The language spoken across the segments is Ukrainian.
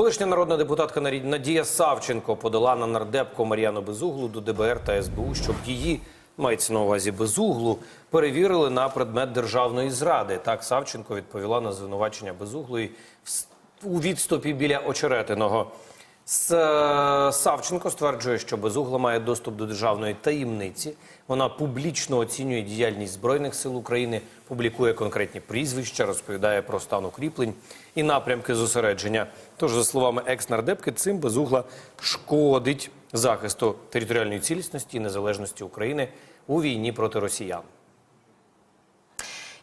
Колишня народна депутатка Надія Савченко подала на нардепку Мар'яну Безуглу до ДБР та СБУ, щоб її мається на увазі Безуглу перевірили на предмет державної зради. Так Савченко відповіла на звинувачення Безуглої у відступі біля очеретиного. Е, Савченко стверджує, що Безугла має доступ до державної таємниці. Вона публічно оцінює діяльність збройних сил України, публікує конкретні прізвища, розповідає про стан укріплень і напрямки зосередження. Тож, за словами екс-нардепки, цим Безугла шкодить захисту територіальної цілісності і незалежності України у війні проти росіян.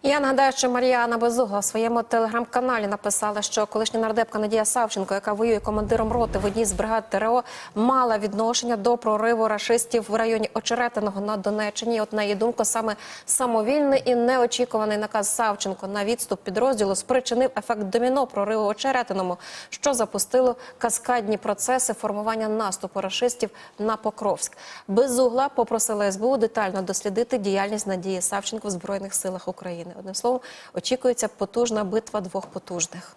Я нагадаю, що Мар'яна Безугла в своєму телеграм-каналі написала, що колишня нардепка Надія Савченко, яка воює командиром роти в одній з бригад ТРО, мала відношення до прориву рашистів в районі Очеретиного на Донеччині. От на її думку, саме самовільний і неочікуваний наказ Савченко на відступ підрозділу спричинив ефект доміно прориву Очеретиному, що запустило каскадні процеси формування наступу рашистів на Покровськ. Безугла попросила СБУ детально дослідити діяльність Надії Савченко в збройних силах України. Одним словом, очікується потужна битва двох потужних.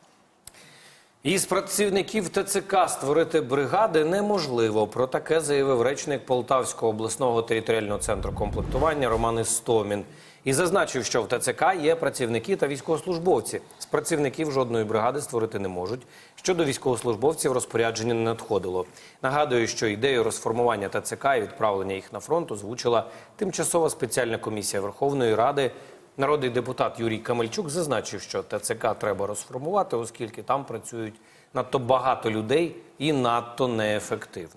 Із працівників ТЦК створити бригади неможливо. Про таке заявив речник Полтавського обласного територіального центру комплектування Роман Істомін. І зазначив, що в ТЦК є працівники та військовослужбовці. З працівників жодної бригади створити не можуть. Щодо військовослужбовців розпорядження не надходило. Нагадую, що ідею розформування ТЦК і відправлення їх на фронт озвучила тимчасова спеціальна комісія Верховної Ради. Народний депутат Юрій Камельчук зазначив, що ТЦК треба розформувати, оскільки там працюють надто багато людей і надто неефективно.